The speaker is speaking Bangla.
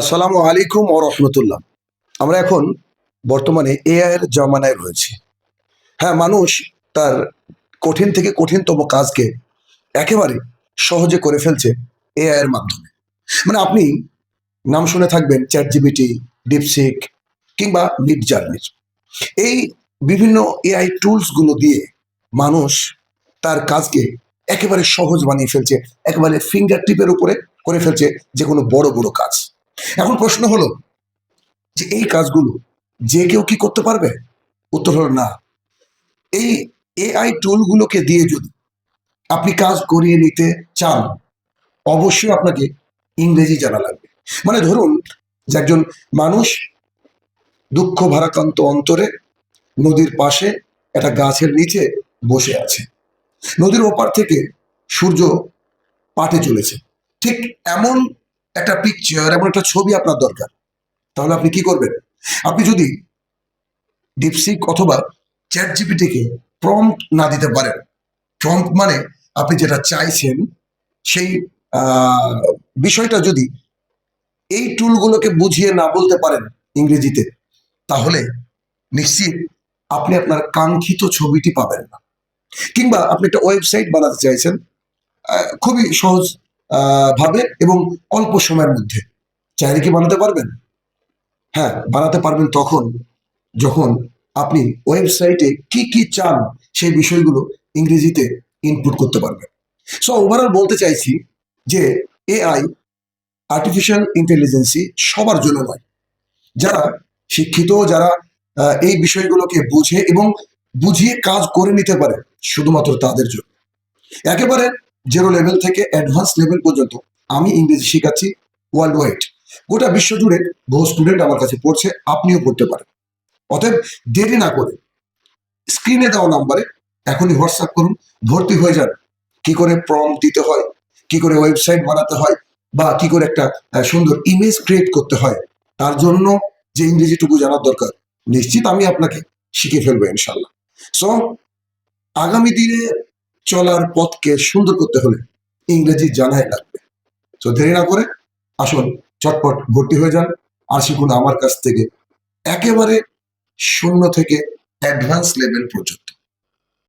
আসসালামু আলাইকুম ও রহমতুল্লাহ। আমরা এখন বর্তমানে এআই এর জমানায় রয়েছি। হ্যাঁ মানুষ তার কঠিন থেকে কঠিনতম কাজকে একেবারে সহজে করে ফেলছে এআই এর মাধ্যমে। মানে আপনি নাম শুনে থাকবেন চ্যাট জিবিটি ডিপসিক কিংবা মিড জার্নির এই বিভিন্ন এআই টুলসগুলো দিয়ে মানুষ তার কাজকে একেবারে সহজ বানিয়ে ফেলছে, একেবারে ফিঙ্গার টিপের উপরে করে ফেলছে যে কোনো বড় বড় কাজ। এখন প্রশ্ন হলো যে এই কাজগুলো যে কেউ কি করতে পারবে? উত্তর হলো না। এই এআই টুলগুলোকে দিয়ে যদি আপনি কাজ করিয়ে নিতে চান, অবশ্যই আপনাকে ইংরেজি জানা লাগবে। মানে ধরুন যে একজন মানুষ দুঃখ ভারাক্রান্ত অন্তরে নদীর পাশে একটা গাছের নিচে বসে আছে। নদীর ওপার থেকে সূর্য পাটে চলেছে। ঠিক এমন একটা পিকচার এমন একটা ছবি আপনার দরকার। তাহলে আপনি কি করবেন? আপনি যদি ডিপসিক অথবা চ্যাট জিপিটিকে প্রম্পট না দিতে পারেন প্রম্পট মানে আপনি যেটা চাইছেন, সেই বিষয়টা যদি এই টুলগুলোকে বুঝিয়ে না বলতে পারেন ইংরেজিতে, তাহলে নিশ্চিত আপনি আপনার কাঙ্ক্ষিত ছবিটি পাবেন না। কিংবা আপনি একটা ওয়েবসাইট বানাতে চাইছেন খুবই সহজ ভাবে এবং অল্প সময়ের মধ্যে। চাইলে কি বানাতে পারবেন? হ্যাঁ বানাতে পারবেন তখন, যখন আপনি ওয়েবসাইটে কি কি চান সেই বিষয়গুলো ইংরেজিতে ইনপুট করতে পারবেন। সো ওভারঅল বলতে চাইছি যে এআই আর্টিফিশিয়াল ইন্টেলিজেন্সি সবার জন্য নয়। যারা শিক্ষিত, যারা এই বিষয়গুলোকে বুঝে এবং বুঝিয়ে কাজ করে নিতে পারে, শুধুমাত্র তাদের জন্য। একেবারে জিরো লেভেল থেকে অ্যাডভান্স লেভেল পর্যন্ত আমি ইংরেজি শেখাচ্ছি ওয়ার্ল্ড ওয়াইড গোটা বিশ্ব জুড়ে বহু স্টুডেন্ট আমার কাছে পড়ছে, আপনিও পড়তে পারেন। অতএব দেরি না করে স্ক্রিনে দেওয়া নাম্বারে এখনই হোয়াটসঅ্যাপ করুন, ভর্তি হয়ে যান। কি করে প্রম দিতে হয়, কি করে ওয়েবসাইট বানাতে হয়, বা কি করে একটা সুন্দর ইমেজ ক্রিয়েট করতে হয়, তার জন্য যে ইংরেজিটুকু জানার দরকার, নিশ্চিত আমি আপনাকে শিখে ফেলব ইনশাল্লাহ সো আগামী দিনে চলার পথকে সুন্দর করতে হলে ইংরেজি জানাই লাগবে। তো দেরি না করে আসুন, চটপট ভর্তি হয়ে যান। আর শিখুন আমার কাছ থেকে একেবারে শূন্য থেকে অ্যাডভান্স লেভেল পর্যন্ত।